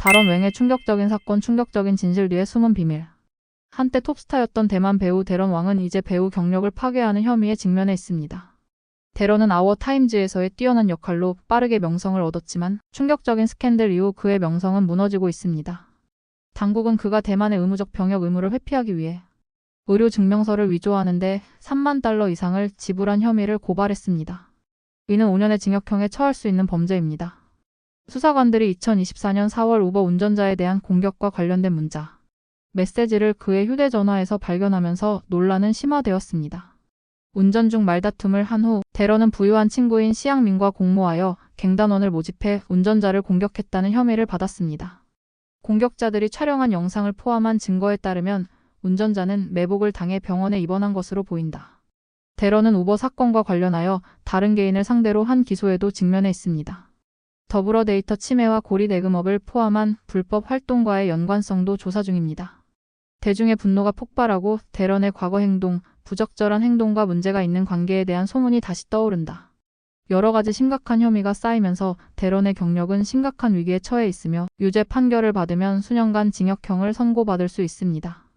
다런 웽의 충격적인 사건, 충격적인 진실 뒤의 숨은 비밀. 한때 톱스타였던 대만 배우 대런 왕은 이제 배우 경력을 파괴하는 혐의에 직면해 있습니다. 대런은 아워 타임즈에서의 뛰어난 역할로 빠르게 명성을 얻었지만 충격적인 스캔들 이후 그의 명성은 무너지고 있습니다. 당국은 그가 대만의 의무적 병역 의무를 회피하기 위해 의료 증명서를 위조하는데 3만 달러 이상을 지불한 혐의를 고발했습니다. 이는 5년의 징역형에 처할 수 있는 범죄입니다. 수사관들이 2024년 4월 우버 운전자에 대한 공격과 관련된 문자, 메시지를 그의 휴대전화에서 발견하면서 논란은 심화되었습니다. 운전 중 말다툼을 한 후 대런은 부유한 친구인 시양민과 공모하여 갱단원을 모집해 운전자를 공격했다는 혐의를 받았습니다. 공격자들이 촬영한 영상을 포함한 증거에 따르면 운전자는 매복을 당해 병원에 입원한 것으로 보인다. 대런은 우버 사건과 관련하여 다른 개인을 상대로 한 기소에도 직면해 있습니다. 더불어 데이터 침해와 고리 대금업을 포함한 불법 활동과의 연관성도 조사 중입니다. 대중의 분노가 폭발하고 대런의 과거 행동, 부적절한 행동과 문제가 있는 관계에 대한 소문이 다시 떠오른다. 여러 가지 심각한 혐의가 쌓이면서 대런의 경력은 심각한 위기에 처해 있으며 유죄 판결을 받으면 수년간 징역형을 선고받을 수 있습니다.